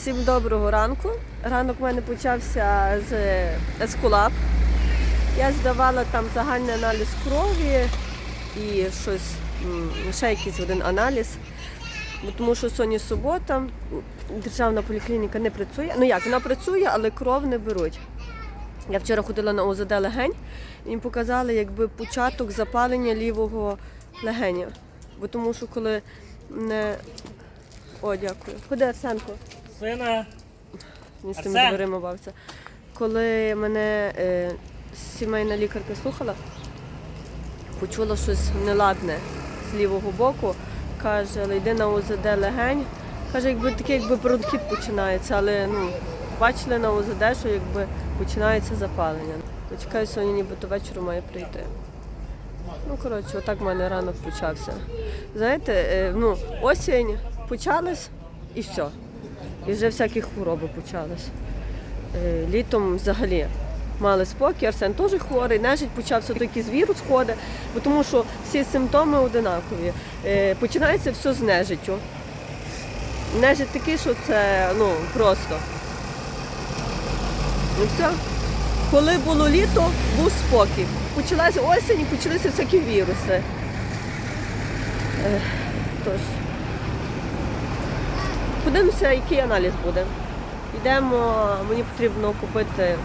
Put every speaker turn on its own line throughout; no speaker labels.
Всім доброго ранку. Ранок у мене почався з ескулап. Я здавала там загальний аналіз крові і щось, ще якийсь один аналіз. Тому що сьогодні субота, державна поліклініка не працює. Ну як, вона працює, але кров не беруть. Я вчора ходила на ОЗД легень, і їм показали якби початок запалення лівого легеня. Бо тому що коли не. О, дякую. Ходи, Арсенко.
Сина,
з тими
Арсен!
дверима. Коли мене е, сімейна лікарка слухала, почула щось неладне з лівого боку. Каже, але йди на ОЗД легень. Каже, якби такий якби бронхіт починається, але ну, бачили на ОЗД, що якби починається запалення. Чекаю, сьогодні нібито вечором має прийти. Ну, коротше, отак в мене ранок почався. Знаєте, е, ну, осінь почалась і все. І вже всякі хвороби почались. Е, Літом взагалі мали спокій, Арсен теж хворий, нежить почався то якийсь вірус ходить, бо тому що всі симптоми одинакові. Е, Починається все з нежиттю. Нежить такий, що це ну, просто. І все. Коли було літо, був спокій. Почалася осінь і почалися всякі віруси. Е, Тож. Подивимося, який аналіз буде. Йдемо, мені потрібно купити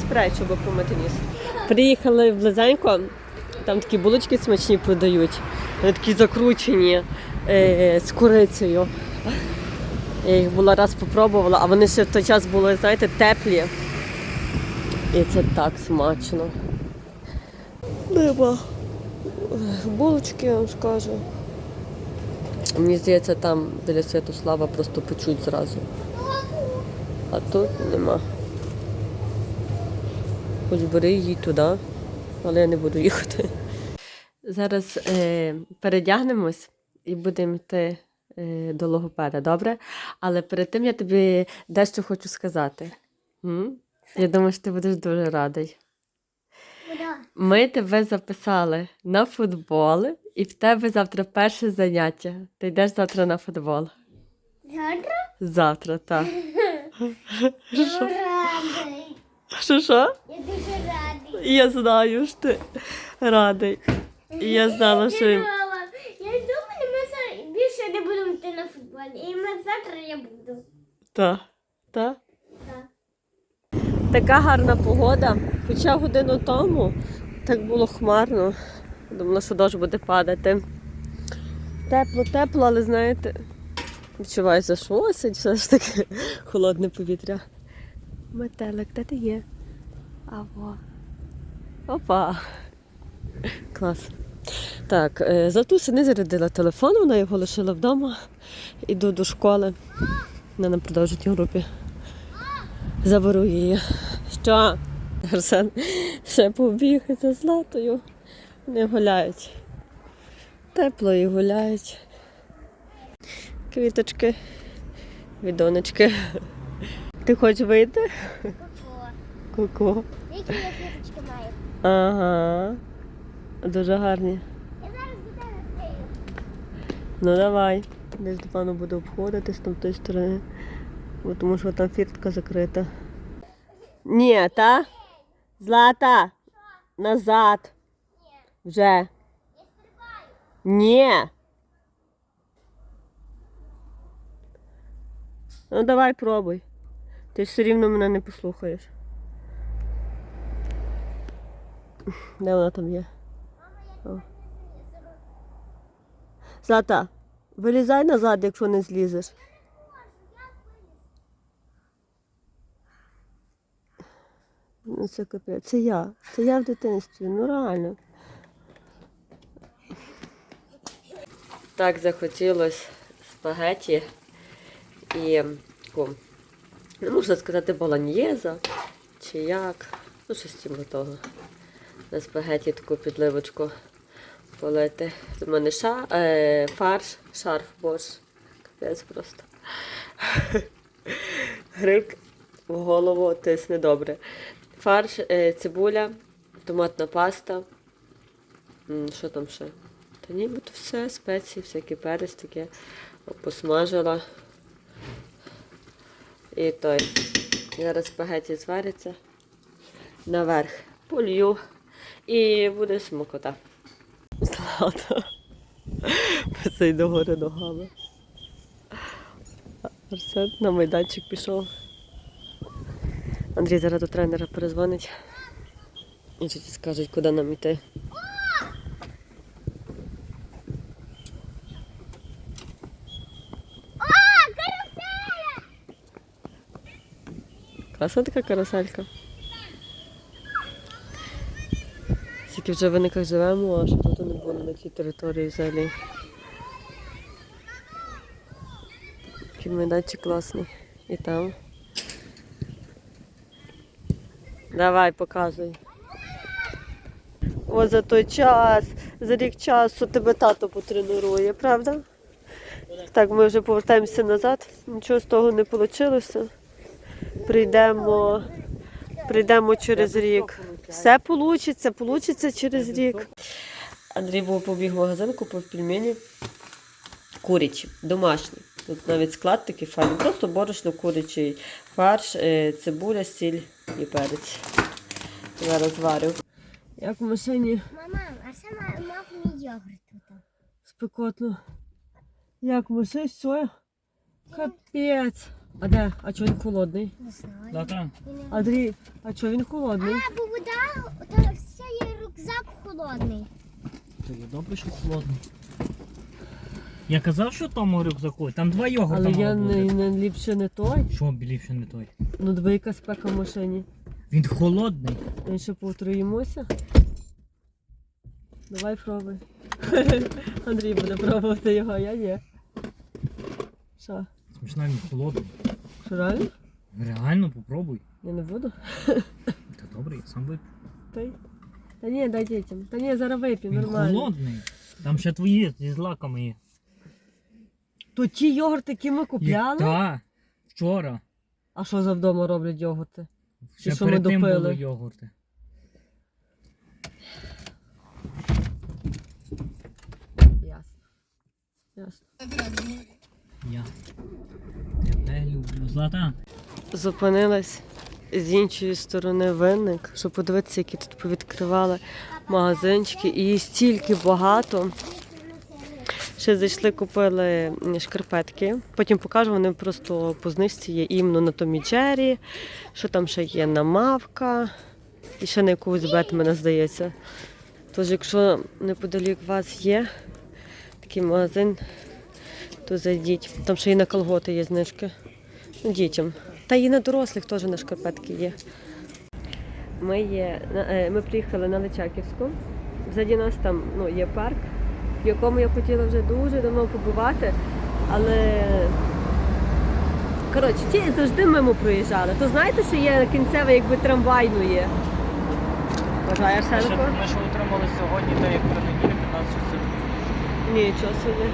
спрей, щоб помити ніс. Приїхали близенько, там такі булочки смачні продають. Вони такі закручені е, з курицею. Я їх була раз попробувала, а вони ще в той час були, знаєте, теплі. І це так смачно. Нема. Булочки, я вам скажу. Мені здається, там біля Святослава просто печуть зразу. А тут нема. Хоч бери їдь туди, але я не буду їхати. Зараз е, передягнемось і будемо йти е, до логопеда, добре? Але перед тим я тобі дещо хочу сказати. М? Я думаю, що ти будеш дуже радий. Ми тебе записали на футбол, і в тебе завтра перше заняття. Ти йдеш завтра на футбол.
Завтра?
Завтра, так.
Я радий.
Що що?
Я дуже радий.
Я знаю, що ти радий. І я знала, що.
Я думала, я думаю, ми за- більше не будемо йти на футбол. І ми завтра я буду.
Так. Так?
Так.
Така гарна погода. Хоча годину тому так було хмарно. Думала, що дощ буде падати. Тепло, тепло, але знаєте, відчувається, що осінь, все ж таки холодне повітря. Метелик, де ти є? Аво. Опа. Клас. Так, е, Златуся не зарядила телефон, вона його лишила вдома. Іду до школи. Вона на продовжитій групі. Заберу її. Що? Арсен ще побіг за златою. Вони гуляють. Тепло і гуляють. Квіточки, відоночки. Ти хочеш вийти? Ку-ку.
Які я квіточки маю?
Ага. Дуже гарні.
Я зараз до тебе прийду.
Ну давай. Десь, напевно, буду обходити з там тої сторони. Бо тому що там фіртка закрита. Ні, та? Злата! Назад. Вже. Ні. Ну давай пробуй. Ти все рівно мене не послухаєш. Де вона там є? О. Злата, вилізай назад, якщо не злізеш. Ну це капець. Це я. Це я в дитинстві. Ну реально. Так захотілося спагеті і таку, не можна сказати, болоньєза чи як. Ну, щось з цим готово. На спагеті таку підливочку полити. У мене ша, е, фарш, шарф, борщ. Капець просто. Гриб в голову тисне добре. Фарш, е, цибуля, томатна паста. Що там ще? Та нібито все, спеції, всякі перець таке. Посмажила. І той. Зараз спагеті звариться. Наверх полью. І буде смокота. Злата. Писай догори ногами. Арсен на майданчик пішов. Андрій зараз до тренера перезвонить. І скажуть, куди нам йти. Класна така каруселька. Скільки вже в виниках живемо, а що тут не було на цій території взагалі. Такий класний. І там. Давай, показуй. О, за той час, за рік часу тебе тато потренує, правда? Так, ми вже повертаємося назад. Нічого з того не вийшло. Прийдемо, прийдемо через рік. Все вийде, вийде через рік. Андрій був побіг в магазин, купив пельмені курячі, домашні. Тут навіть склад такий файний. Просто борошно курячий фарш, е, цибуля, сіль і перець. Зараз варю. Як в машині
Мама, а сама мав мій йогурт тут.
спекотно. Як в машині все? Капець. А де? А чого він холодний?
Не знаю.
Злата,
Андрій, а чого він холодний?
А, бо вода, та все є рюкзак холодний.
це є добре, що холодно. Я казав, що тому рюкзаку, там два йогурта
Але я
мало
не,
бути.
не ліпше не той.
Що білівше не той?
Ну, диви, яка спека в машині.
Він холодний.
Він ще повтруїмося. Давай пробуй. Андрій буде пробувати його, а я ні. Що?
Смішно, він холодний.
Що реально?
Реально, попробуй.
Я не буду.
Та добре, я сам вип'ю.
Та, й- Та ні, дай дітям. Та ні, зараз вип'ю,
Він
нормально.
холодний. Там ще твої зі злаками є.
То ті йогурти, які ми купляли?
Так, вчора.
А що за вдома роблять йогурти?
Ще
що ми
перед тим
допили?
були йогурти.
Ясно. Ясно.
Я. Тебе люблю. Злата.
Зупинилась з іншої сторони винник, щоб подивитися, які тут повідкривали магазинчики. І їх стільки багато. Ще зайшли, купили шкарпетки. Потім покажу, вони просто по знижці є іменно на Томі Джері, що там ще є на Мавка і ще на якусь Бетмена, здається. Тож, якщо неподалік вас є такий магазин, то зайдіть. Там ще і на колготи є знижки. Дітям. Та і на дорослих теж на шкарпетки є. Ми, є, е, ми приїхали на Личаківську. Ззаді нас там ну, є парк, в якому я хотіла вже дуже давно побувати, але коротше, ті завжди мимо проїжджали. То знаєте, що є кінцеве, якби трамвайну є. Бажаєш
Ми
Сенко?
ще отримали сьогодні, та як про неділю 15 часів.
Нічого собі.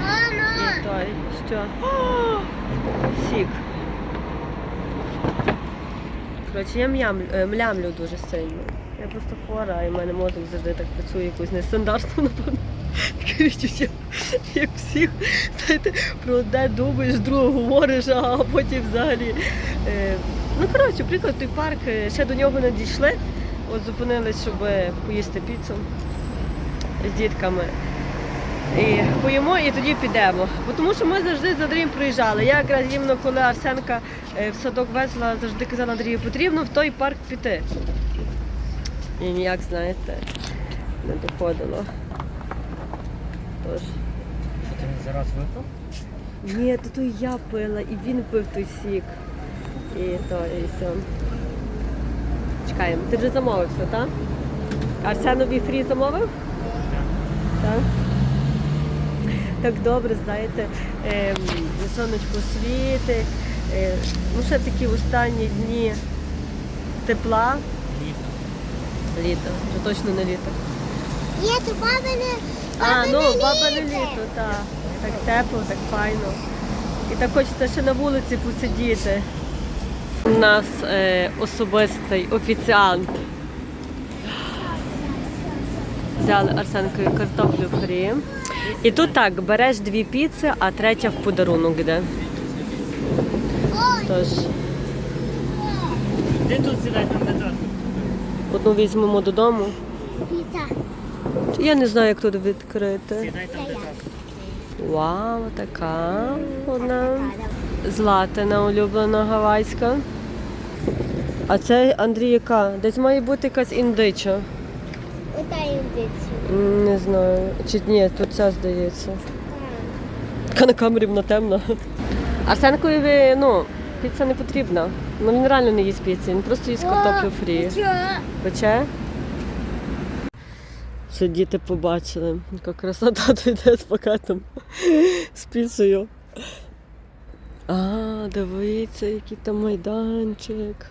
Мама!
І той, що? Сік. Коротше, я м'ям, е, млямлю дуже сильно. Я просто хвора, і в мене мозок завжди так працює якусь нестандартну, напевно. Таке як всіх, знаєте, про одне думаєш, друге говориш, а потім взагалі. Е, ну, коротше, приклад той парк, е, ще до нього не дійшли. От зупинились, щоб поїсти піцу з дітками. І поїмо і тоді підемо. Бо тому що ми завжди з Андрієм приїжджали. Я якраз іменно коли Арсенка е, в садок везла, завжди казала Андрію, потрібно в той парк піти. І ніяк, знаєте, не доходило. Тож.
Що ти не зараз випив?
Ні, то то я пила, і він пив той сік. І то, і все. Чекаємо. Ти вже замовив все, так? Арсенові фрі замовив? Так. Так добре, знаєте, ем, сонечко світить. Е, ну, ще такі останні дні тепла.
Літо.
Літо, вже точно не літо.
Є, то бабине,
А, ну,
бабине літо.
літо, так. Так тепло, так файно. І так хочеться ще на вулиці посидіти. У нас е, особистий офіціант. Взяли Арсенкою картоплю фрі. І тут так, береш дві піци, а третя в подарунок йде. Тож
Де тут сідай там
одну візьмемо додому.
Піца.
Я не знаю, як тут відкрити.
Сідай там де.
Вау, така одна. Златина улюблена гавайська. А це Андрійка. Десь має бути якась індича.
Ота індиця.
М, Не знаю. Чи ні, тут ця здається. Така на камері вона темна. Арсенкові, ну, піца не потрібна. Ну він реально не їсть піци, він просто їсть картоплю фрі. Пече? Що діти побачили, яка краса тато йде з пакетом з піцею. А, дивіться, який там майданчик.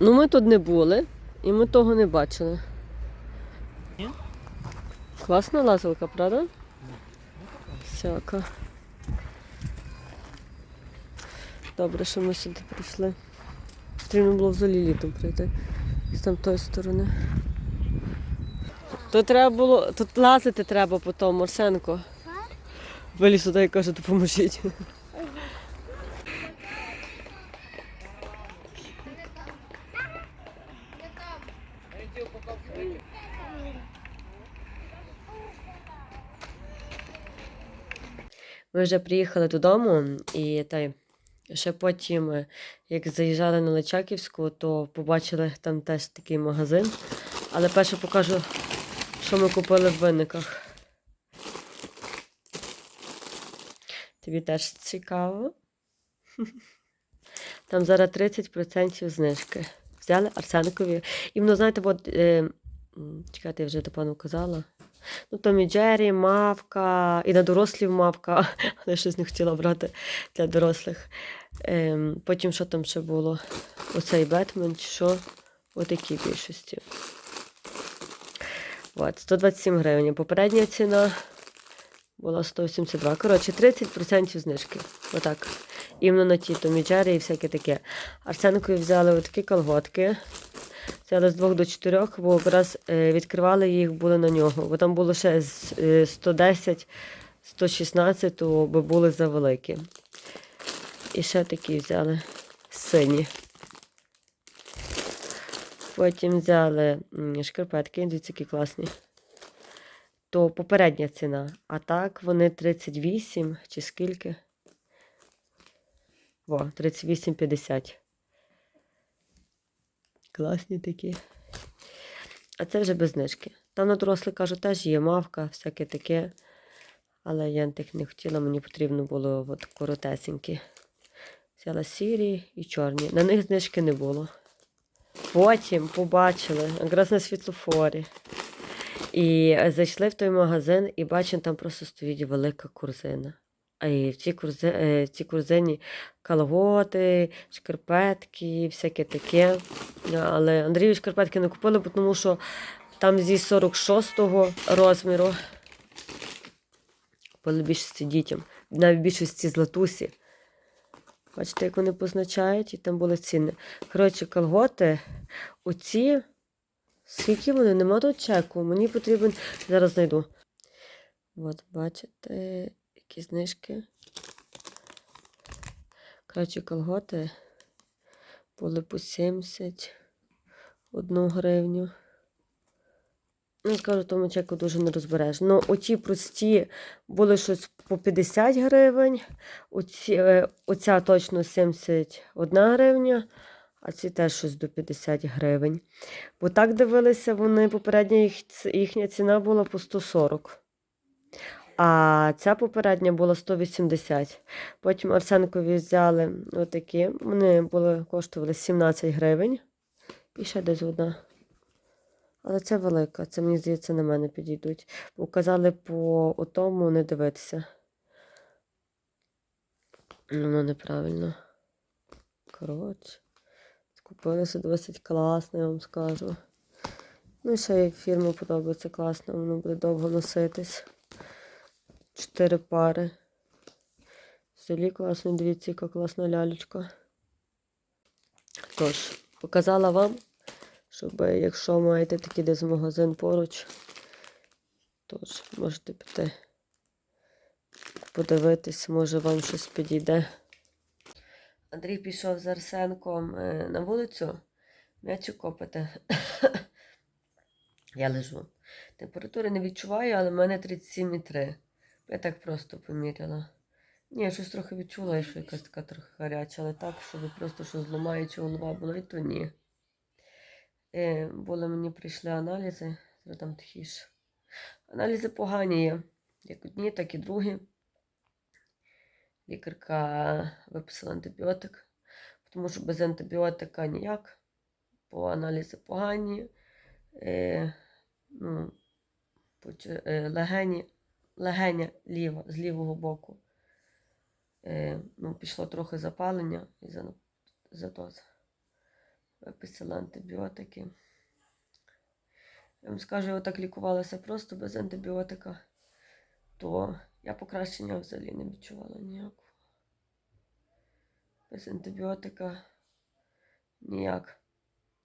Ну, ми тут не були і ми того не бачили.
Ні?
Класна лазилка, правда? Всяка. Добре, що ми сюди прийшли. Потрібно було взагалі літом прийти. З там тої сторони. Тут треба було. Тут лазити треба по тому, Арсенко. Виліз сюди і каже, допоможіть. Ми вже приїхали додому і та ще потім, е, як заїжджали на Личаківську, то побачили там теж такий магазин. Але перше покажу, що ми купили в винниках. Тобі теж цікаво. Там зараз 30% знижки. Взяли Арсенкові. І воно, знаєте, от, е, чекайте, я вже напевно казала. Ну, Том і Джері, мавка, і на дорослів мавка, але щось не хотіла брати для дорослих. Ем, потім що там ще було? Оцей Бетмен, чи що? Отакі більшості. От, 127 гривень. Попередня ціна була 182. Коротше, 30% знижки. Отак. Іменно на ті Том і Джері і всяке таке. Арсенкові взяли отакі колготки. Взяли з 2 до 4, бо якраз е, відкривали їх були на нього. Бо там було ще е, 110, 116, то би були завеликі. І ще такі взяли сині. Потім взяли шкарпетки, дивіться, класні. То попередня ціна. А так вони 38 чи скільки? Во, 38,50. Класні такі. А це вже без знижки. Там на дорослих, кажу, теж є мавка, всяке таке. Але я тих не хотіла, мені потрібно було от коротесенькі. Взяла сірі і чорні. На них знижки не було. Потім побачили, якраз на світлофорі. І зайшли в той магазин і бачимо, там просто стоїть велика корзина. А і в цій, корзи... е, в цій корзині колготи, шкарпетки, всяке таке. Але Андрію шкарпетки не купили, тому що там зі 46-го розміру. Купили більшості дітям. Навіть більшості златусі. Бачите, як вони позначають, і там були ціни. Коротше, колготи, оці, скільки вони, нема тут чеку. Мені потрібен. Зараз знайду. От, бачите, які знижки. Коротше, колготи були по 71 гривню. Ну, скажу, тому чеку дуже не розбереш. Ну, оті прості були щось по 50 гривень, оці, е, оця точно 71 гривня, а ці теж щось до 50 гривень. Бо так дивилися, вони попередня їх, їхня ціна була по 140. А ця попередня була 180. Потім Арсенкові взяли отакі. Вони були, коштували 17 гривень. І ще десь одна. Але це велика, це мені здається, на мене підійдуть. Бо казали по отому не дивитися. Ну, Воно неправильно. Коротше. Купилися досить класно, я вам скажу. Ну і ще й фірма подобається класно, воно буде довго носитись. Чотири пари. Селі класно, дивіться, яка класна лялечка. Тож, показала вам, щоб якщо маєте такий десь магазин поруч, тож можете піти подивитись, може вам щось підійде. Андрій пішов з Арсенком е, на вулицю м'ячик копати. Я лежу. Температури не відчуваю, але в мене 37,3. Я так просто поміряла. Ні, я щось трохи відчула, що якась така трохи гаряча, але так, щоб просто що зламає, голова була, і то ні. Е, були мені прийшли аналізи, там тихіше. Аналізи погані є. Як одні, так і другі. Лікарка виписала антибіотик, тому що без антибіотика ніяк, бо аналізи погані. Е, ну, е, легені, легеня ліва, з лівого боку. Е, ну, пішло трохи запалення і за, за то виписала антибіотики. Я вам скажу, я отак лікувалася просто без антибіотика, то я покращення взагалі не відчувала ніякого. Без антибіотика ніяк.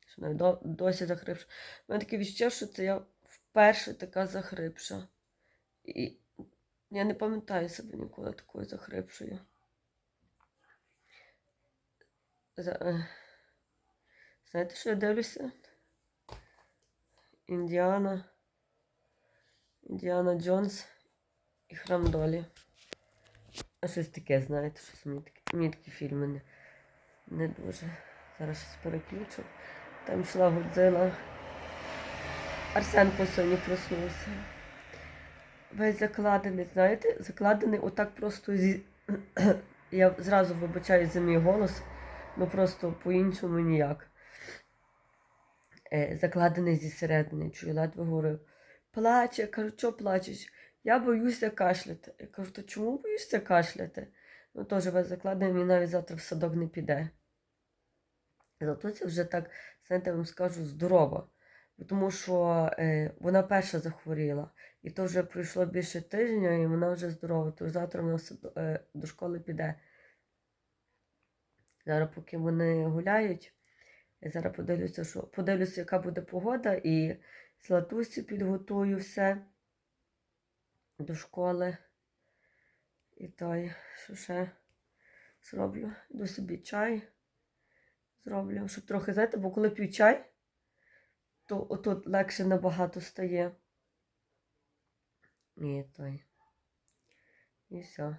Що навіть до- досі захрипша. У мене таке відчуття, що це я вперше така захрипша. І я не пам'ятаю себе ніколи такою захрипшою. За... е, Знаєте, що я дивлюся? Індіана. Індіана Джонс і Храм Долі. А щось таке, знаєте, щось мені такі, мені такі фільми не, не дуже. Зараз щось переключу. Там йшла Годзила. Арсенко сьогодні проснувся. Весь закладений, знаєте, закладений отак просто зі. Я зразу вибачаю за мій голос, ну просто по-іншому ніяк. Е, закладений зі середини, чую, ледве говорив. Плаче, я кажу, що плачеш? Я боюся кашляти. Я кажу, то чому боїшся кашляти? Ну теж весь закладений, він навіть завтра в садок не піде. Зато це вже так, знаєте, вам скажу, здорово. Тому що е, вона перша захворіла. І то вже пройшло більше тижня, і вона вже здорова. Тож завтра вона до- е, до школи піде. Зараз, поки вони гуляють, я зараз подивлюся, що подивлюся, яка буде погода, і Златусі підготую все до школи. І той, що ще зроблю? Йду собі чай зроблю, щоб трохи, знаєте, бо коли п'ю чай, то отут легше набагато стає. І той. І все.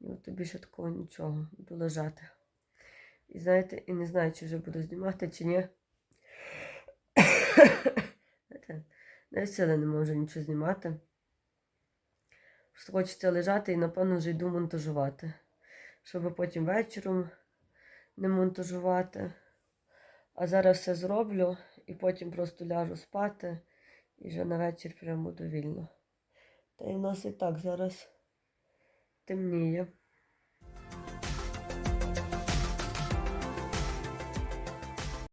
І от тобі ще такого нічого, буду лежати. І знаєте, і не знаю, чи вже буду знімати, чи ні. Знаєте, навіть сили не можу нічого знімати. Просто хочеться лежати і, напевно, вже йду монтажувати. Щоб потім вечором не монтажувати. А зараз все зроблю і потім просто ляжу спати і вже на вечір прямо довільно. Та й в нас і так зараз темніє.